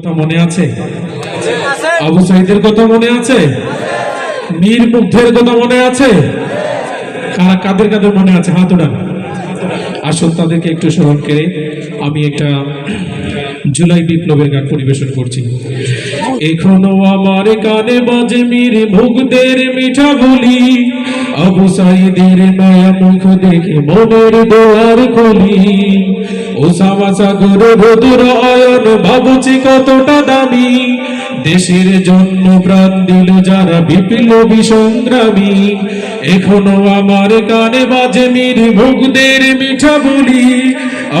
কথা মনে আছে? আবু সাইদের কথা মনে আছে? মীর মুগ্ধের কথা মনে আছে? কারা কাদের কাদের মনে আছে? হাত আসল তাদেরকে একটু স্মরণ করে আমি একটা জুলাই বিপ্লবের গান পরিবেশন করছি। এখনও আমার কানে বাজে মীর মুগ্ধের মিঠা বলি আবু সাইদের মায়া মুখ দেখে মনের দোয়ার খুলি ওসামা সাগর ভদুর অয়ন ভাবছি কতটা দামি। দেশের জন্য প্রাণ দিল যারা বিপ্লবী সংগ্রামী এখনও আমার কানে বাজে মীর ভুগদের মিঠা বলি।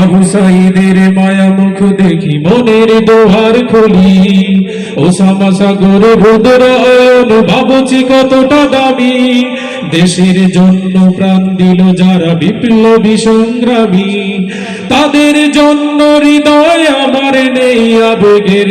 আবু সাইদের মায়া মুখ দেখি মনের দোহার খুলি। ওসামা সাগর বধুর আয়ন ভাবছি কতটা দামি। দেশের জন্য প্রাণ দিল যারা বিপ্লবী সংগ্রামী তাদের জন্য হৃদয় আমার নেই আবেগের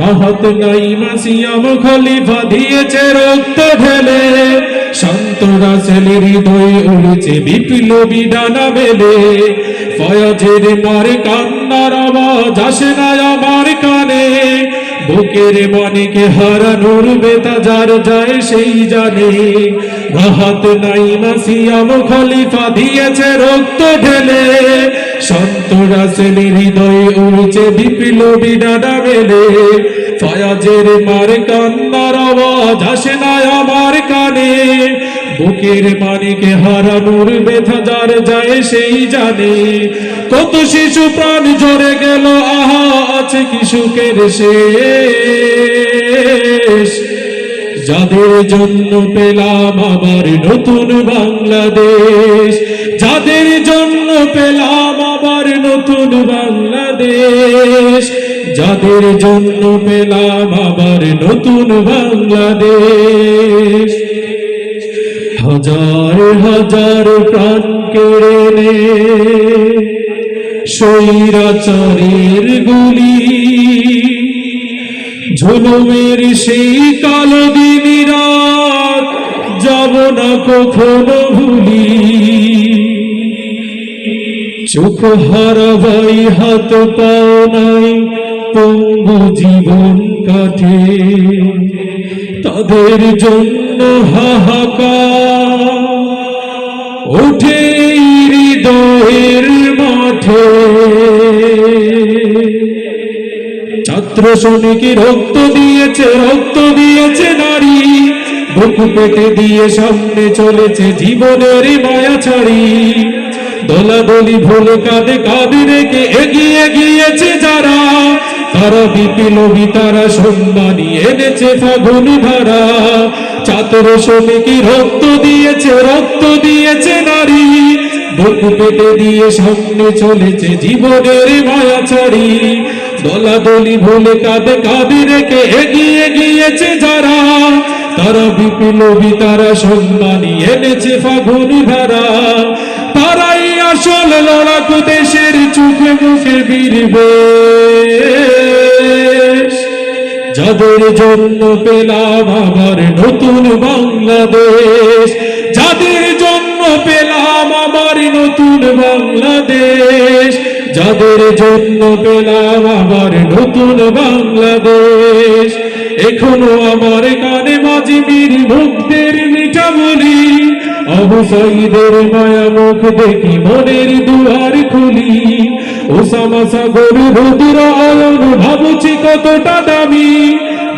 রাহত নাই মাসিয়াম খলিফা দিয়েছে রক্ত ঢেলে। শান্ত রাসেলের হৃদয়ে উড়েছে বিপ্লবী ডানা মেলে ফয়াজের মারে কান্নার আওয়াজ আসে না আমার কানে। বুকের মনেকে হারানোর বেতা যার যায় সেই জানে। রাহাত নাই মাসিয়াম খলিফা দিয়েছে রক্ত ঢেলে। শান্ত রাসেলের হৃদয়ে উড়েছে মার কান্নার আওয়াজ আসে না আমার কানে। বুকের মানিকে হারানোর ব্যথা যার যায় সেই জানে। কত শিশু প্রাণ ঝরে গেল, আহা, আছে কি সুখের শেষ? যাদের জন্য পেলাম আবার নতুন বাংলাদেশ, যাদের জন্য যাদের জন্য পেলাম আবার নতুন বাংলাদেশ। হাজার হাজার প্রাণ কেড়ে নে স্বৈরাচারের গুলি। ঝুলুমের সেই কালো দিন রাত যাব না কখনো ভুলি। চোখ হারা ভাই হাত পাও নাই পঙ্গু জীবন কাটে। তাদের জন্য হাহাকার ওঠে হৃদয়ের মাঠে। ছাত্র শ্রমিকই রক্ত দিয়েছে রক্ত দিয়েছে নারী। বুক পেতে দিয়ে সামনে চলেছে জীবনের মায়া ছাড়ি। দলাদলি ভুলে কাঁধে কাঁধে রেখে এগিয়ে গিয়েছে যারা। তারা বিপ্লবী তারা সম্মানী এনেছে ফাগুন ধারা। ছাত্র শ্রমিকই রক্ত দিয়েছে রক্ত দিয়েছে নারী। বুক পেতে দিয়ে সামনে চলেছে জীবনের মায়া ছাড়ি দলাদলি ভুলে কাঁধে কাঁধে রেখে এগিয়ে গিয়েছে যারা। তারা বিপ্লবী তারা সম্মানী এনেছে ফাগুন ধারা। আসল লড়াকু দেশের চোখে মুখে বীরবে যাদের জন্য পেলাম আবার নতুন বাংলাদেশ। যাদের জন্য পেলাম আবার নতুন বাংলাদেশ। যাদের জন্য পেলাম আবার নতুন বাংলাদেশ। এখনও আমার কানে মাঝি বীর মুক্তের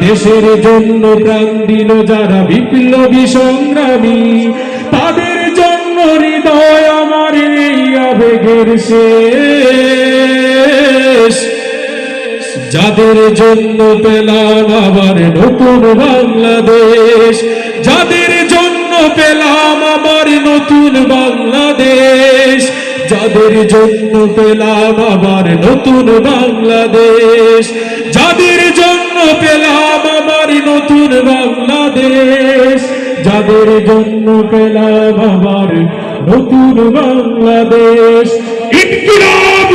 দেশের জন্য প্রাণ দিল যারা বিপ্লবী সংগ্রামী। তাদের জন্য হৃদয় আমার এই আবেগের শেষ। যাদের জন্য পেলাম আবার নতুন বাংলাদেশ। যাদের নতুন বাংলাদেশ, যাদের জন্য পেলাম আবার নতুন বাংলাদেশ, যাদের জন্য পেলাম আবার নতুন বাংলাদেশ, যাদের জন্য পেলাম আবার নতুন বাংলাদেশ। ইনকিলাব